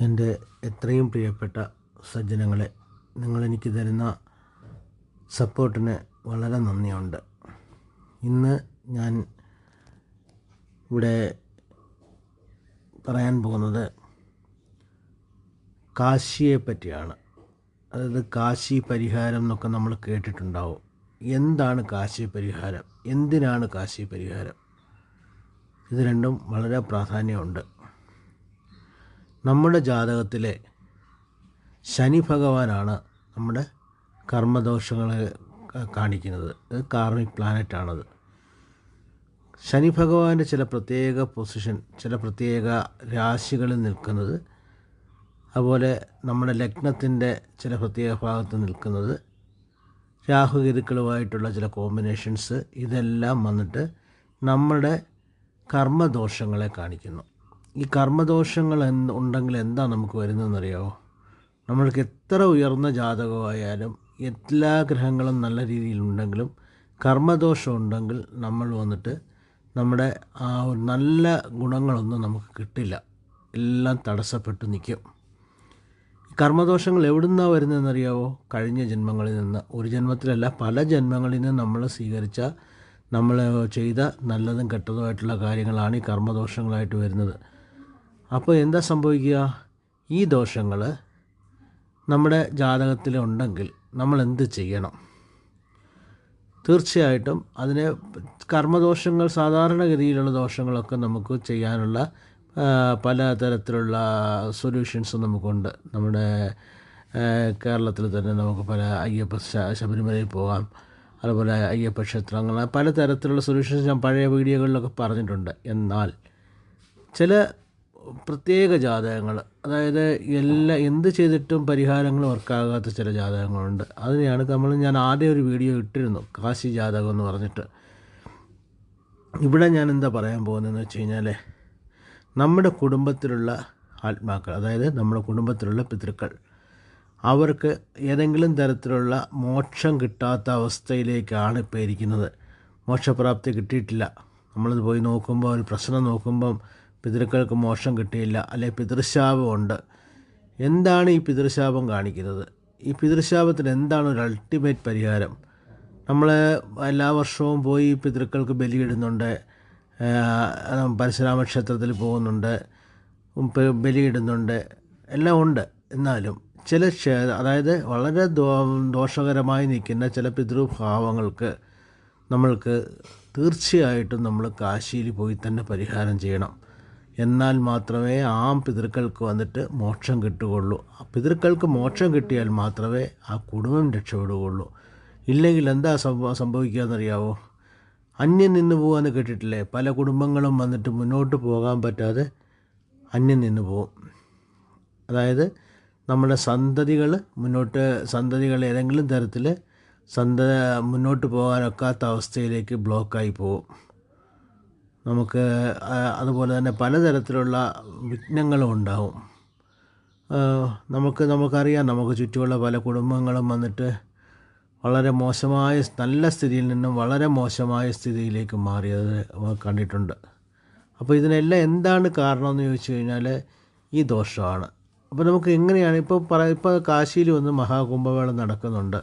എന്റെ എത്രയും പ്രിയപ്പെട്ട സജ്ജനങ്ങളെ നിങ്ങളെനിക്ക് തരുന്ന സപ്പോർട്ടിന് വളരെ നന്ദിയുണ്ട്. ഇന്ന് ഞാൻ ഇവിടെ പറയാൻ പോകുന്നത് കാശിയെ പറ്റിയാണ്. അതായത് കാശി പരിഹാരം എന്നൊക്കെ നമ്മൾ കേട്ടിട്ടുണ്ടാവും. എന്താണ് കാശി പരിഹാരം? എന്തിനാണ് കാശി പരിഹാരം? ഇത് രണ്ടും വളരെ പ്രാധാന്യമുണ്ട്. നമ്മുടെ ജാതകത്തിലെ ശനി ഭഗവാനാണ് നമ്മുടെ കർമ്മദോഷങ്ങളെ കാണിക്കുന്നത്. ഇത് കാർമിക് പ്ലാനറ്റാണത്. ശനി ഭഗവാന്റെ ചില പ്രത്യേക പൊസിഷൻ ചില പ്രത്യേക രാശികളിൽ നിൽക്കുന്നത് അതുപോലെ നമ്മുടെ ലഗ്നത്തിന്റെ ചില പ്രത്യേക ഭാഗത്ത് നിൽക്കുന്നത് രാഹുഗിരുക്കളുമായിട്ടുള്ള ചില കോമ്പിനേഷൻസ് ഇതെല്ലാം വന്നിട്ട് നമ്മുടെ കർമ്മദോഷങ്ങളെ കാണിക്കുന്നു. ഈ കർമ്മദോഷങ്ങൾ ഉണ്ടെങ്കിൽ എന്താ നമുക്ക് വരുന്നതെന്നറിയാമോ നമ്മൾക്ക് എത്ര ഉയർന്ന ജാതകമായാലും എല്ലാ ഗ്രഹങ്ങളും നല്ല രീതിയിലുണ്ടെങ്കിലും കർമ്മദോഷം ഉണ്ടെങ്കിൽ നമ്മൾ വന്നിട്ട് നമ്മുടെ ആ നല്ല ഗുണങ്ങളൊന്നും നമുക്ക് കിട്ടില്ല. എല്ലാം തടസ്സപ്പെട്ട് നിൽക്കും. കർമ്മദോഷങ്ങൾ എവിടുന്നാണ് വരുന്നതെന്നറിയാവോ? കഴിഞ്ഞ ജന്മങ്ങളിൽ നിന്ന്. ഒരു ജന്മത്തിലല്ല പല ജന്മങ്ങളിൽ നിന്ന് നമ്മൾ സ്വീകരിച്ച നമ്മൾ ചെയ്ത നല്ലതും കെട്ടതുമായിട്ടുള്ള കാര്യങ്ങളാണ് ഈ കർമ്മദോഷങ്ങളായിട്ട് വരുന്നത്. അപ്പോൾ എന്താ സംഭവിക്കുക? ഈ ദോഷങ്ങൾ നമ്മുടെ ജാതകത്തിൽ ഉണ്ടെങ്കിൽ നമ്മൾ എന്ത് ചെയ്യണം? തീർച്ചയായിട്ടും അതിനെ കർമ്മദോഷങ്ങൾ സാധാരണഗതിയിലുള്ള ദോഷങ്ങളൊക്കെ നമുക്ക് ചെയ്യാനുള്ള പല തരത്തിലുള്ള സൊല്യൂഷൻസ് നമുക്കുണ്ട്. നമ്മുടെ കേരളത്തിൽ തന്നെ നമുക്ക് പല അയ്യപ്പ ശബരിമലയിൽ പോകാം. അതുപോലെ അയ്യപ്പ ക്ഷേത്രങ്ങൾ പല തരത്തിലുള്ള സൊല്യൂഷൻസ് ഞാൻ പഴയ വീഡിയോകളിലൊക്കെ പറഞ്ഞിട്ടുണ്ട്. എന്നാൽ ചില പ്രത്യേക ജാതകങ്ങൾ. അതായത് എല്ലാ എന്ത് ചെയ്തിട്ടും പരിഹാരങ്ങൾ വർക്കാകാത്ത ചില ജാതകങ്ങളുണ്ട്. അതിനെയാണ് നമ്മൾ ഞാൻ ആദ്യം ഒരു വീഡിയോ ഇട്ടിരുന്നു കാശി ജാതകം എന്ന് പറഞ്ഞിട്ട്. ഇവിടെ ഞാൻ എന്താ പറയാൻ പോകുന്നതെന്ന് വെച്ച് കഴിഞ്ഞാൽ നമ്മുടെ കുടുംബത്തിലുള്ള ആത്മാക്കൾ അതായത് നമ്മുടെ കുടുംബത്തിലുള്ള പിതൃക്കൾ അവർക്ക് ഏതെങ്കിലും തരത്തിലുള്ള മോക്ഷം കിട്ടാത്ത അവസ്ഥയിലേക്കാണ് ഇപ്പോൾ ഇരിക്കുന്നത്. മോക്ഷപ്രാപ്തി കിട്ടിയിട്ടില്ല. നമ്മളിത് പോയി നോക്കുമ്പോൾ ഒരു പ്രശ്നം നോക്കുമ്പം പിതൃക്കൾക്ക് മോക്ഷം കിട്ടിയില്ല അല്ലെ പിതൃശാപമുണ്ട് എന്താണ് ഈ പിതൃശാപം കാണിക്കുന്നത്? ഈ പിതൃശാപത്തിന് എന്താണ് ഒരു അൾട്ടിമേറ്റ് പരിഹാരം? നമ്മൾ എല്ലാ വർഷവും പോയി പിതൃക്കൾക്ക് ബലിയിടുന്നുണ്ട് പരശുരാമ ക്ഷേത്രത്തിൽ പോകുന്നുണ്ട് ബലിയിടുന്നുണ്ട് എല്ലാം ഉണ്ട്. എന്നാലും ചില ക്ഷേത്ര അതായത് വളരെ ദോഷകരമായി നിൽക്കുന്ന ചില പിതൃഭാവങ്ങൾക്ക് നമ്മൾക്ക് തീർച്ചയായിട്ടും നമ്മൾ കാശിയിൽ പോയി തന്നെ പരിഹാരം ചെയ്യണം. എന്നാൽ മാത്രമേ ആ പിതൃക്കൾക്ക് വന്നിട്ട് മോക്ഷം കിട്ടുകയുള്ളൂ. ആ പിതൃക്കൾക്ക് മോക്ഷം കിട്ടിയാൽ മാത്രമേ ആ കുടുംബം രക്ഷപ്പെടുകയുള്ളൂ. ഇല്ലെങ്കിൽ എന്താ സംഭവ സംഭവിക്കുക എന്നറിയാവോ അന്യം നിന്ന് പോകാമെന്ന് കേട്ടിട്ടില്ലേ? പല കുടുംബങ്ങളും വന്നിട്ട് മുന്നോട്ട് പോകാൻ പറ്റാതെ അന്യം നിന്ന് പോകും അതായത് നമ്മുടെ സന്തതികൾ മുന്നോട്ട് സന്തതികൾ ഏതെങ്കിലും തരത്തിൽ സന്ത മുന്നോട്ട് പോകാനൊക്കാത്ത അവസ്ഥയിലേക്ക് ബ്ലോക്കായി പോകും നമുക്ക് അതുപോലെ തന്നെ പലതരത്തിലുള്ള വിഘ്നങ്ങളും ഉണ്ടാവും. നമുക്ക് നമുക്കറിയാം നമുക്ക് ചുറ്റുമുള്ള പല കുടുംബങ്ങളും വന്നിട്ട് വളരെ മോശമായ നല്ല സ്ഥിതിയിൽ നിന്നും വളരെ മോശമായ സ്ഥിതിയിലേക്ക് മാറിയത് കണ്ടിട്ടുണ്ട്. അപ്പോൾ ഇതിനെല്ലാം എന്താണ് കാരണം എന്ന് ചോദിച്ചു കഴിഞ്ഞാൽ ഈ ദോഷമാണ്. അപ്പോൾ നമുക്ക് എങ്ങനെയാണ് ഇപ്പോൾ പറ ഇപ്പോൾ കാശിയിൽ വന്ന് മഹാകുംഭമേള നടക്കുന്നുണ്ട്.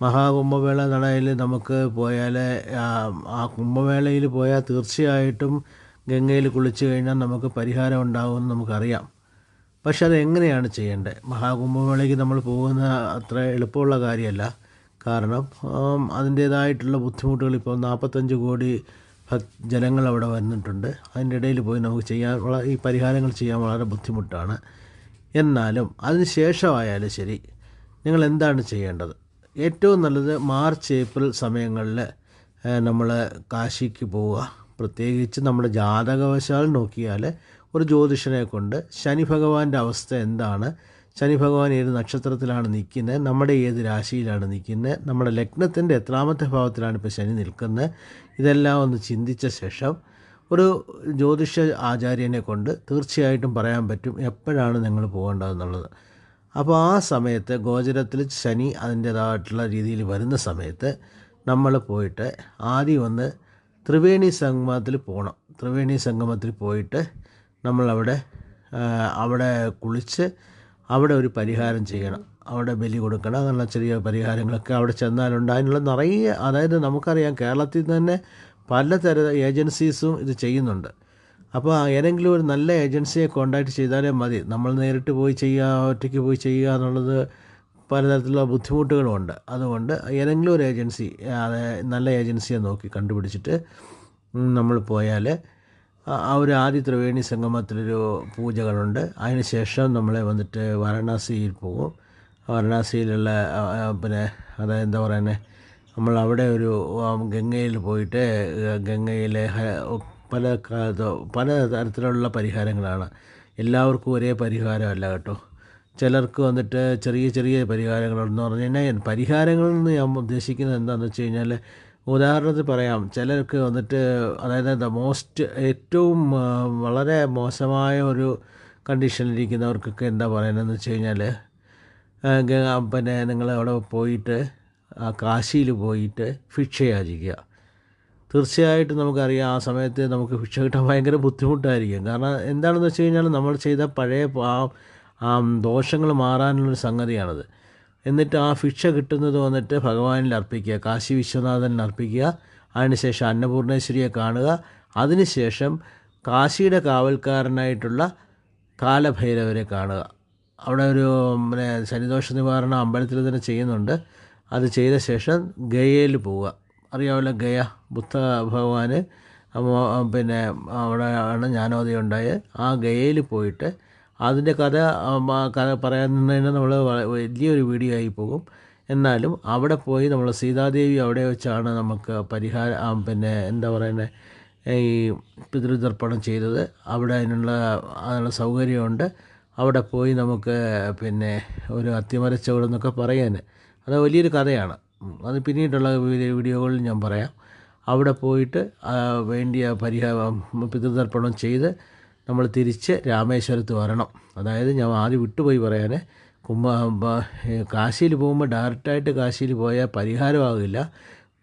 മഹാകുംഭമേള നടയിൽ നമുക്ക് പോയാൽ ആ, കുംഭമേളയിൽ പോയാൽ തീർച്ചയായിട്ടും ഗംഗയിൽ കുളിച്ച് കഴിഞ്ഞാൽ നമുക്ക് പരിഹാരം ഉണ്ടാകുമെന്ന് നമുക്കറിയാം. പക്ഷെ അത് എങ്ങനെയാണ് ചെയ്യേണ്ടത്? മഹാകുംഭമേളയ്ക്ക് നമ്മൾ പോകുന്ന അത്ര എളുപ്പമുള്ള കാര്യമല്ല. കാരണം അതിന്റേതായിട്ടുള്ള ബുദ്ധിമുട്ടുകൾ ഇപ്പോൾ നാൽപ്പത്തഞ്ച് കോടി ജനങ്ങൾ അവിടെ വന്നിട്ടുണ്ട്. അതിന്റെ ഇടയിൽ പോയി നമുക്ക് ചെയ്യാൻ ഈ പരിഹാരങ്ങൾ ചെയ്യാൻ വളരെ ബുദ്ധിമുട്ടാണ്. എന്നാലും അതിന് ശേഷമായാലും ശരി നിങ്ങൾ എന്താണ് ചെയ്യേണ്ടത്? ഏറ്റവും നല്ലത് മാർച്ച് ഏപ്രിൽ സമയങ്ങളിൽ നമ്മൾ കാശിക്ക് പോവുക. പ്രത്യേകിച്ച് നമ്മുടെ ജാതകവശാൽ നോക്കിയാൽ ഒരു ജ്യോതിഷനെ കൊണ്ട് ശനി ഭഗവാന്റെ അവസ്ഥ എന്താണ്? ശനി ഭഗവാൻ ഏത് നക്ഷത്രത്തിലാണ് നിൽക്കുന്നത് നമ്മുടെ ഏത് രാശിയിലാണ് നിൽക്കുന്നത് നമ്മുടെ ലഗ്നത്തിന്റെ എത്രാമത്തെ ഭാവത്തിലാണ് ഇപ്പോൾ ശനി നിൽക്കുന്നത് ഇതെല്ലാം ഒന്ന് ചിന്തിച്ച ശേഷം ഒരു ജ്യോതിഷ ആചാര്യനെ കൊണ്ട് തീർച്ചയായിട്ടും പറയാൻ പറ്റും എപ്പോഴാണ് നിങ്ങൾ പോകേണ്ടതെന്നുള്ളത്. അപ്പോൾ ആ സമയത്ത് ഗോചരത്തിൽ ശനി അതിന്റേതായിട്ടുള്ള രീതിയിൽ വരുന്ന സമയത്ത് നമ്മൾ പോയിട്ട് ആദ്യം ഒന്ന് ത്രിവേണി സംഗമത്തിൽ പോകണം ത്രിവേണി സംഗമത്തിൽ പോയിട്ട് നമ്മളവിടെ അവിടെ കുളിച്ച് അവിടെ ഒരു പരിഹാരം ചെയ്യണം. അവിടെ ബലി കൊടുക്കണം. അങ്ങനെയുള്ള ചെറിയ പരിഹാരങ്ങളൊക്കെ അവിടെ ചെന്നാലുണ്ട്. അതിനുള്ള നിറയെ അതായത് നമുക്കറിയാം കേരളത്തിൽ തന്നെ പലതര ഏജൻസീസും ഇത് ചെയ്യുന്നുണ്ട്. അപ്പോൾ ഏതെങ്കിലും ഒരു നല്ല ഏജൻസിയെ കോണ്ടാക്ട് ചെയ്താലേ മതി. നമ്മൾ നേരിട്ട് പോയി ചെയ്യുക ഒറ്റയ്ക്ക് പോയി ചെയ്യുക എന്നുള്ളത് പലതരത്തിലുള്ള ബുദ്ധിമുട്ടുകളുമുണ്ട് അതുകൊണ്ട് ഏതെങ്കിലും ഒരു ഏജൻസി നല്ല ഏജൻസിയെ നോക്കി കണ്ടുപിടിച്ചിട്ട് നമ്മൾ പോയാൽ ആ- ഒരു ആദ്യ ത്രിവേണി സംഗമത്തിലൊരു പൂജകളുണ്ട്. അതിനുശേഷം നമ്മളെ വന്നിട്ട് വാരണാസിയിൽ പോകും. വാരണാസിയിലുള്ള പിന്നെ അതായത് എന്താ പറയുന്നത് നമ്മൾ അവിടെ ഒരു ഗംഗയിൽ പോയിട്ട് ഗംഗയിലെ പല പല തരത്തിലുള്ള പരിഹാരങ്ങളാണ്. എല്ലാവർക്കും ഒരേ പരിഹാരമല്ല കേട്ടോ. ചിലർക്ക് വന്നിട്ട് ചെറിയ ചെറിയ പരിഹാരങ്ങളുണ്ടെന്ന് പറഞ്ഞു കഴിഞ്ഞാൽ പരിഹാരങ്ങളിൽ നിന്ന് ഞാൻ ഉദ്ദേശിക്കുന്നത് എന്താണെന്ന് വെച്ച് കഴിഞ്ഞാൽ ഉദാഹരണത്തിന് പറയാം. ചിലർക്ക് വന്നിട്ട് അതായത് ദ മോസ്റ്റ് ഏറ്റവും വളരെ മോശമായ ഒരു കണ്ടീഷനിലിരിക്കുന്നവർക്കൊക്കെ എന്താ പറയുന്നതെന്ന് വെച്ച് കഴിഞ്ഞാൽ പിന്നെ നിങ്ങൾ അവിടെ പോയിട്ട് കാശിയിൽ പോയിട്ട് ഭിക്ഷ യാചിക്കുക തീർച്ചയായിട്ടും നമുക്കറിയാം ആ സമയത്ത് നമുക്ക് ഭിക്ഷ കിട്ടാൻ ഭയങ്കര ബുദ്ധിമുട്ടായിരിക്കും. കാരണം എന്താണെന്ന് വെച്ച് കഴിഞ്ഞാൽ നമ്മൾ ചെയ്ത പഴയ ആ ദോഷങ്ങൾ മാറാനുള്ളൊരു സംഗതിയാണത്. എന്നിട്ട് ആ ഭിക്ഷ കിട്ടുന്നത് വന്നിട്ട് ഭഗവാനിൽ അർപ്പിക്കുക കാശി വിശ്വനാഥനിൽ അർപ്പിക്കുക അതിനുശേഷം അന്നപൂർണേശ്വരിയെ കാണുക. അതിനുശേഷം കാശിയുടെ കാവൽക്കാരനായിട്ടുള്ള കാലഭൈരവരെ കാണുക. അവിടെ ഒരു പിന്നെ ശനിദോഷ നിവാരണ അമ്പലത്തിൽ തന്നെ ചെയ്യുന്നുണ്ട്. അത് ചെയ്ത ശേഷം ഗയയിൽ പോവുക. അറിയാമല്ലോ ഗയ? ബുദ്ധ ഭഗവാൻ പിന്നെ അവിടെ ആണ് ജ്ഞാനോദയം ഉണ്ടായത്. ആ ഗയയിൽ പോയിട്ട് അതിന്റെ കഥ കഥ പറയുന്നതിന് നമ്മൾ വലിയൊരു വീഡിയോ ആയി പോകും. എന്നാലും അവിടെ പോയി നമ്മൾ സീതാദേവി അവിടെ വെച്ചാണ് നമുക്ക് പരിഹാരം പിന്നെ എന്താ പറയുന്നത് ഈ പിതൃതർപ്പണം ചെയ്തത്. അവിടെ അതിനുള്ള അതിനുള്ള സൗകര്യമുണ്ട്. അവിടെ പോയി നമുക്ക് പിന്നെ ഒരു അത്തിമരച്ചവിടെ എന്നൊക്കെ പറയാൻ അത് വലിയൊരു കഥയാണ്. അത് പിന്നീടുള്ള വീഡിയോ- വീഡിയോകളിൽ ഞാൻ പറയാം. അവിടെ പോയിട്ട് വേണ്ടിയ പരിഹാരം പിതൃതർപ്പണം ചെയ്ത് നമ്മൾ തിരിച്ച് രാമേശ്വരത്ത് വരണം. അതായത് ഞാൻ ആദ്യം വിട്ടുപോയി പറയാൻ ഏ, കാശിയിൽ പോകുമ്പോൾ ഡയറക്റ്റായിട്ട് കാശിയിൽ പോയാൽ പരിഹാരമാകില്ല.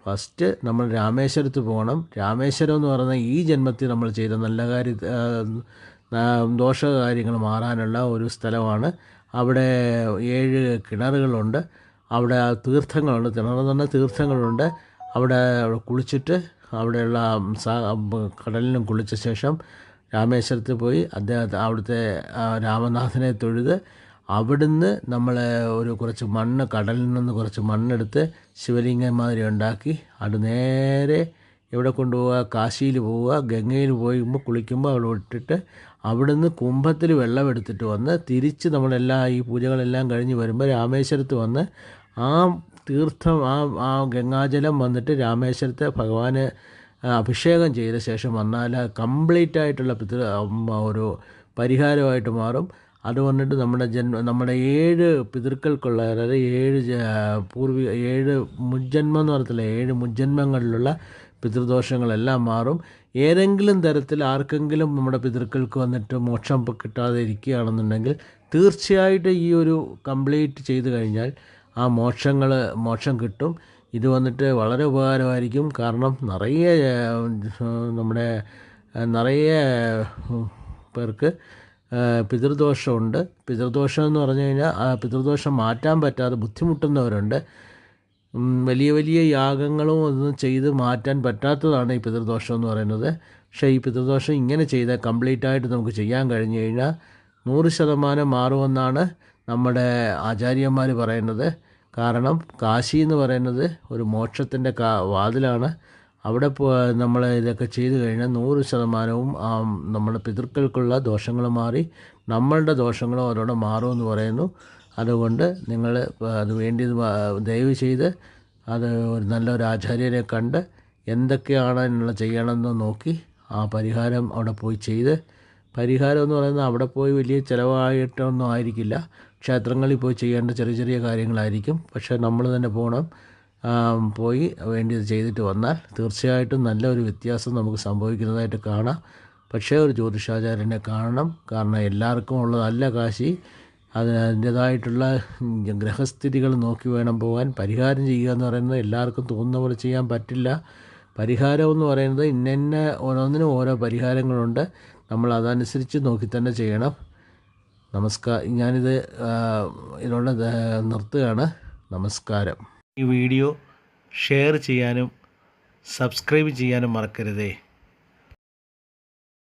ഫസ്റ്റ് നമ്മൾ രാമേശ്വരത്ത് പോകണം. രാമേശ്വരം എന്ന് പറഞ്ഞാൽ ഈ ജന്മത്തിൽ നമ്മൾ ചെയ്ത നല്ല കാര്യ ദോഷ കാര്യങ്ങൾ മാറാനുള്ള ഒരു സ്ഥലമാണ്. അവിടെ ഏഴ് കിണറുകളുണ്ട്. അവിടെ തീർത്ഥങ്ങളുണ്ട്. കിണറെന്ന് പറഞ്ഞാൽ തീർത്ഥങ്ങളുണ്ട്. അവിടെ കുളിച്ചിട്ട് അവിടെയുള്ള കടലിനും കുളിച്ച ശേഷം രാമേശ്വരത്ത് പോയി അദ്ദേഹത്തെ അവിടുത്തെ രാമനാഥനെ തൊഴുത് അവിടുന്ന് നമ്മൾ ഒരു കുറച്ച് മണ്ണ് കടലിൽ നിന്ന് കുറച്ച് മണ്ണെടുത്ത് ശിവലിംഗം മാതിരി ഉണ്ടാക്കി അത് നേരെ എവിടെ കൊണ്ടുപോവുക കാശിയിൽ പോവുക ഗംഗയിൽ പോയുമ്പോൾ കുളിക്കുമ്പോൾ അവിടെ ഇട്ടിട്ട് അവിടുന്ന് കുംഭത്തിൽ വെള്ളം എടുത്തിട്ട് വന്ന് തിരിച്ച് നമ്മളെല്ലാം ഈ പൂജകളെല്ലാം കഴിഞ്ഞ് വരുമ്പോൾ രാമേശ്വരത്ത് വന്ന് ആ തീർത്ഥം ആ ആ ഗംഗാജലം വന്നിട്ട് രാമേശ്വരത്തെ ഭഗവാന് അഭിഷേകം ചെയ്ത ശേഷം വന്നാൽ കംപ്ലീറ്റ് ആയിട്ടുള്ള പിതൃ ഒരു പരിഹാരമായിട്ട് മാറും. അത് വന്നിട്ട് നമ്മുടെ ജന്മ നമ്മുടെ ഏഴ് പിതൃക്കൾക്കുള്ള അതായത് ഏഴ് പൂർവി ഏഴ് മുജ്ജന്മം എന്ന് പറയത്തില്ല ഏഴ് മുജ്ജന്മങ്ങളിലുള്ള പിതൃദോഷങ്ങളെല്ലാം മാറും. ഏതെങ്കിലും തരത്തിൽ ആർക്കെങ്കിലും നമ്മുടെ പിതൃക്കൾക്ക് വന്നിട്ട് മോക്ഷം കിട്ടാതെ ഇരിക്കുകയാണെന്നുണ്ടെങ്കിൽ തീർച്ചയായിട്ടും ഈ ഒരു കംപ്ലീറ്റ് ചെയ്തു കഴിഞ്ഞാൽ ആ മോക്ഷങ്ങൾ മോക്ഷം കിട്ടും. ഇത് വന്നിട്ട് വളരെ ഉപകാരമായിരിക്കും. കാരണം നിറയെ നമ്മുടെ നിറയെ പേർക്ക് പിതൃദോഷമുണ്ട്. പിതൃദോഷം എന്ന് പറഞ്ഞു കഴിഞ്ഞാൽ ആ പിതൃദോഷം മാറ്റാൻ പറ്റാതെ ബുദ്ധിമുട്ടുന്നവരുണ്ട്. വലിയ വലിയ യാഗങ്ങളും ഒന്നും ചെയ്ത് മാറ്റാൻ പറ്റാത്തതാണ് ഈ പിതൃദോഷം എന്ന് പറയുന്നത്. പക്ഷേ ഈ പിതൃദോഷം ഇങ്ങനെ ചെയ്താൽ കംപ്ലീറ്റ് ആയിട്ട് നമുക്ക് ചെയ്യാൻ കഴിഞ്ഞു കഴിഞ്ഞാൽ നൂറ് ശതമാനം മാറുമെന്നാണ് നമ്മുടെ ആചാര്യന്മാർ പറയുന്നത്. കാരണം കാശി എന്ന് പറയുന്നത് ഒരു മോക്ഷത്തിന്റെ കാ വാതിലാണ്. അവിടെ പോ നമ്മൾ ഇതൊക്കെ ചെയ്തു കഴിഞ്ഞാൽ നൂറ് ശതമാനവും നമ്മുടെ പിതൃക്കൾക്കുള്ള ദോഷങ്ങൾ മാറി നമ്മളുടെ ദോഷങ്ങളും അവരോട് മാറുമെന്ന് പറയുന്നു. അതുകൊണ്ട് നിങ്ങൾ അത് വേണ്ടി ദയവ് ചെയ്ത് അത് ഒരു നല്ലൊരു ആചാര്യരെ കണ്ട് എന്തൊക്കെയാണ് അതിനുള്ള ചെയ്യണമെന്ന് നോക്കി ആ പരിഹാരം അവിടെ പോയി ചെയ്ത്. പരിഹാരം എന്ന് പറയുന്നത് അവിടെ പോയി വലിയ ചിലവായിട്ടൊന്നും ആയിരിക്കില്ല. ക്ഷേത്രങ്ങളിൽ പോയി ചെയ്യേണ്ട ചെറിയ ചെറിയ കാര്യങ്ങളായിരിക്കും. പക്ഷേ നമ്മൾ തന്നെ പോകണം പോയി വേണ്ടിയത് ചെയ്തിട്ട് വന്നാൽ തീർച്ചയായിട്ടും നല്ലൊരു വ്യത്യാസം നമുക്ക് സംഭവിക്കുന്നതായിട്ട് കാണാം. പക്ഷേ ഒരു ജ്യോതിഷാചാര്യനെ കാണണം. കാരണം എല്ലാവർക്കും ഉള്ളതല്ല കാശി അത് അതിന്റേതായിട്ടുള്ള ഗ്രഹസ്ഥിതികൾ നോക്കി വേണം പോകാൻ. പരിഹാരം ചെയ്യുക എന്ന് പറയുന്നത് എല്ലാവർക്കും തോന്നുന്ന പോലെ ചെയ്യാൻ പറ്റില്ല. പരിഹാരം എന്ന് പറയുന്നത് ഇന്ന ഓരോന്നിനും ഓരോ പരിഹാരങ്ങളുണ്ട്. നമ്മൾ അതനുസരിച്ച് നോക്കി തന്നെ ചെയ്യണം. നമസ്കാരം ഞാനിത് ഇതിനോട് നിർത്തുകയാണ്. നമസ്കാരം. ഈ വീഡിയോ ഷെയർ ചെയ്യാനും സബ്സ്ക്രൈബ് ചെയ്യാനും മറക്കരുതേ.